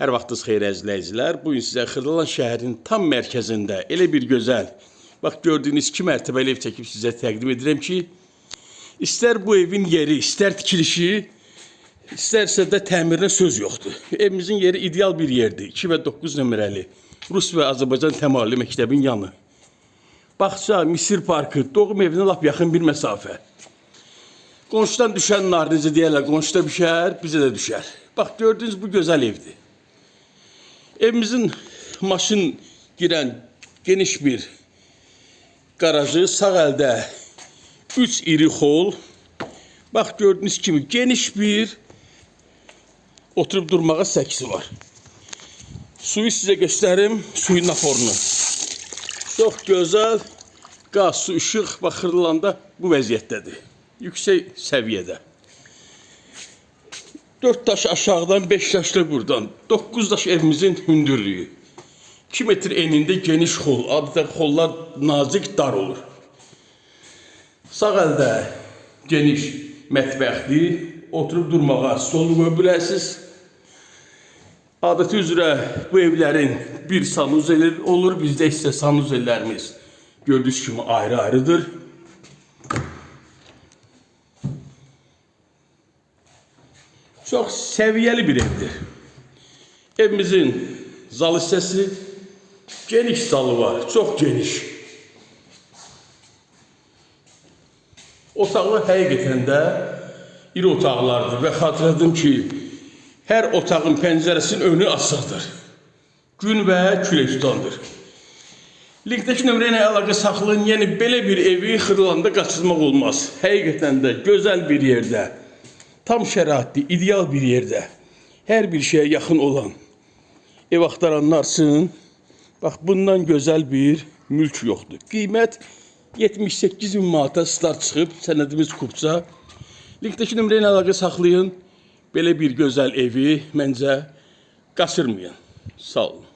Hər vaxtınız xeyir əzizləyicilər. Bu gün sizə Xırdalan şəhərinin tam mərkəzində elə bir gözəl, bax gördüyünüz iki mərtəbəli ev çəkib sizə təqdim edirəm ki, istər bu evin yeri, istər tikilişi, istərsə də təmirinə söz yoxdur. Evimizin yeri ideal bir yerdir. 2 və 9 nömrəli Rus və Azərbaycan təmayüllü məktəbin yanı. Bağça, Misir parkı, doğum evinə lap yaxın bir məsafə. Qonşudan düşən nar necə deyərlər, qonşuda düşər, bizə də düşər. Bax gördüyünüz bu gözəl evdir. Evimizin maşın girən geniş bir garajı, sağ əldə 3 iri hol. Bax gördüyünüz kimi geniş bir oturub durmağa səksi var. Suyu sizə göstərim, suyun naforunu. Çox gözəl qaz, su, işıq bax Xırdalanda bu vəziyyətdədir. Yüksək səviyyədə. 4 daş aşağıdan, 5 daş da buradan. 9 daş evimizin hündürlüyü. 2 metr enində geniş hol. Adətən hollar nazik, dar olur. Sağ əldə geniş mətbəxdir. Oturub durmağa stol qoya bilərsiniz. Adəti üzrə bu evlərin bir sanuzeli olur. Bizdə isə sanuzellərimiz gördüyünüz kimi ayrı-ayrıdır. Çox səviyyəli bir evdir. Evimizin zal hissəsi geniş zalı var, çox geniş. Otaqlar həqiqətən də iri otaqlardır və xatırladım ki, hər otağın pəncərəsinin önü açıqdır. Gün və külək tutandır. Linkdəki nömrə ilə əlaqə saxlayın. Yəni belə bir evi Xırdalanda qaçırmaq olmaz. Həqiqətən də gözəl bir yerdə, tam şəraitli, ideal bir yerdə, hər bir şeyə yaxın olan ev axtaranlar üçün bax bundan gözəl bir mülk yoxdur. Qiymət 78 min manata start çıxıb, sənədimiz kupça. Linkdəki nömrə ilə əlaqə saxlayın. Belə bir gözəl evi məncə qaçırmayın. Sağ olun.